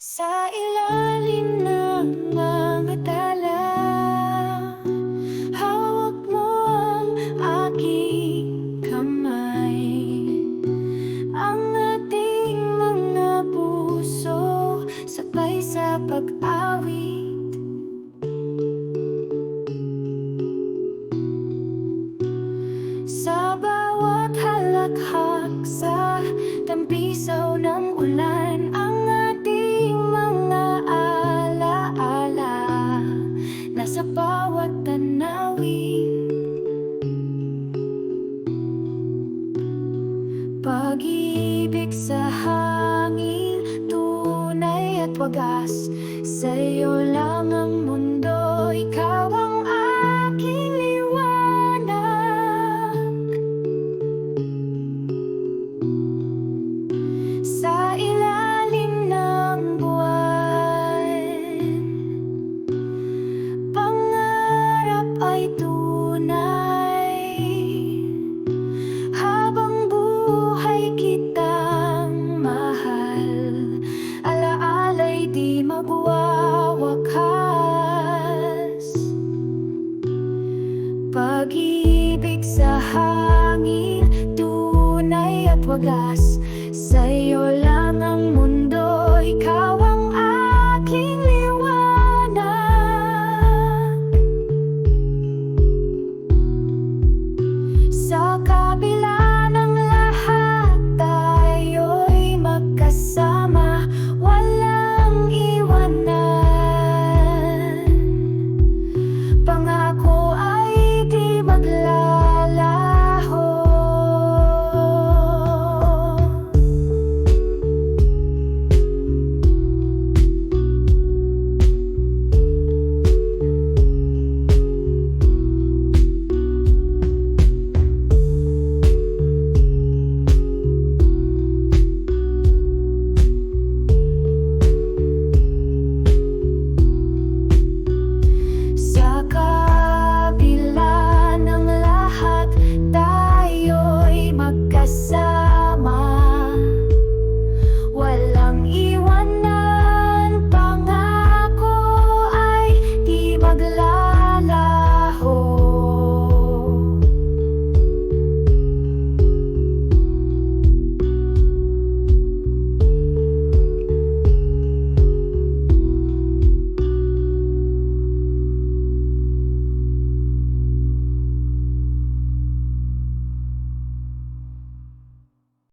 Sa ilalim ng mga tala Hawak mo ang aking kamay. Ang ating mga puso Sabay sa pag-awit. Sa bawat halakhak sa tampisaw Pag-ibig sa hangin, tunay at wagas. Sa'yo lang ang mundo, ikaw ang aking liwanag. Sa ilalim ng buwan Pangarap ay tunay di magwawakas. Pag-ibig sa hangin, tunay at wagas. Sa'yo lang